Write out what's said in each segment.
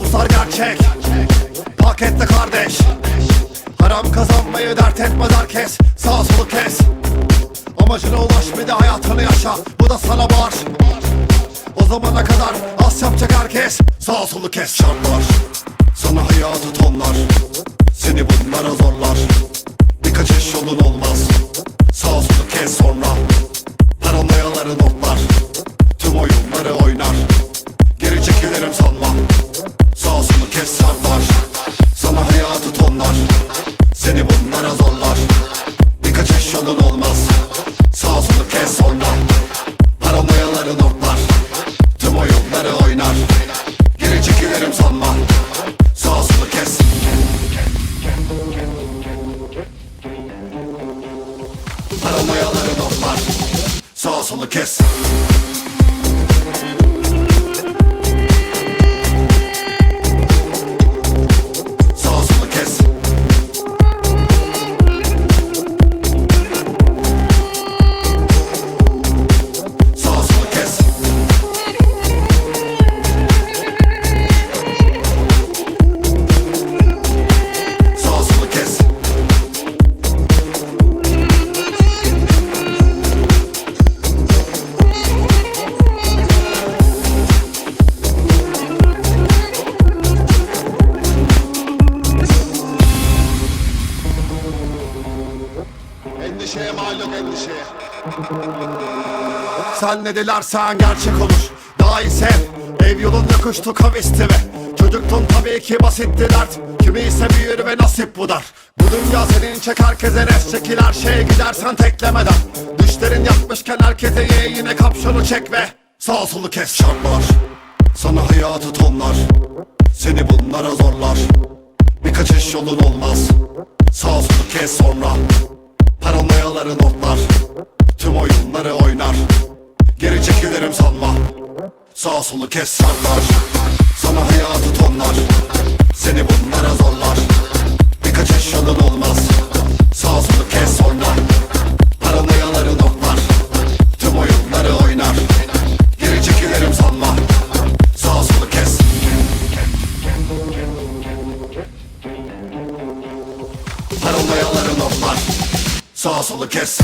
gerçek. Pakette kardeş. Haram kazanmayı dert etmez herkes. Sağ solu kes. Amacına ulaş bir de hayatını yaşa. Bu da sana bağış. O zamana kadar az yapacak herkes. Sağ solu kes. Şartlar Paranoyaları notlar Tüm oyunları oynar. Geri çekilirim sanma. Sağ solu kes. Paranoyaları notlar Sağ solu kes Sen ne dilersen gerçek olur. Daha iyi sev. Ev yolun yokuştu kavisti ve Çocuktun tabii ki basitti dert. Kimi ise büyür ve nasip bu dar. Bu dünya senin çek herkese res çekil her şeye gidersen teklemeden. Düşlerin yapmışken herkese ye yine kapşonu çek ve Sağ solu kes. Şartlar Sana hayatı tonlar. Seni bunlara zorlar. Birkaç iş yolun olmaz. Sağ solu kes sonra. Paranoyaları notlar Tüm oyunları oynar. Geri çekilirim sanma. Sağ solu kes sarlar. Sana hayatı tonlar. Seni bunlara zorlar. Birkaç eş yolun olmaz. Sağ solu kes sonra. Paranoyaları notlar Tüm oyunları oynar. Geri çekilirim sanma. Sağ solu kes. Paranoyaları notlar Sağ solu kes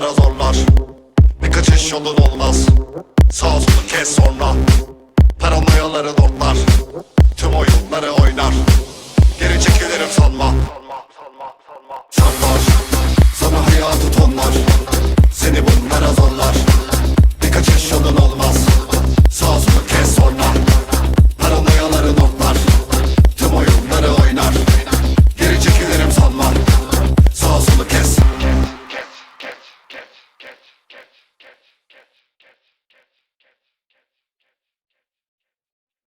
Bunlara zorlar. Birkaç iş yolun olmaz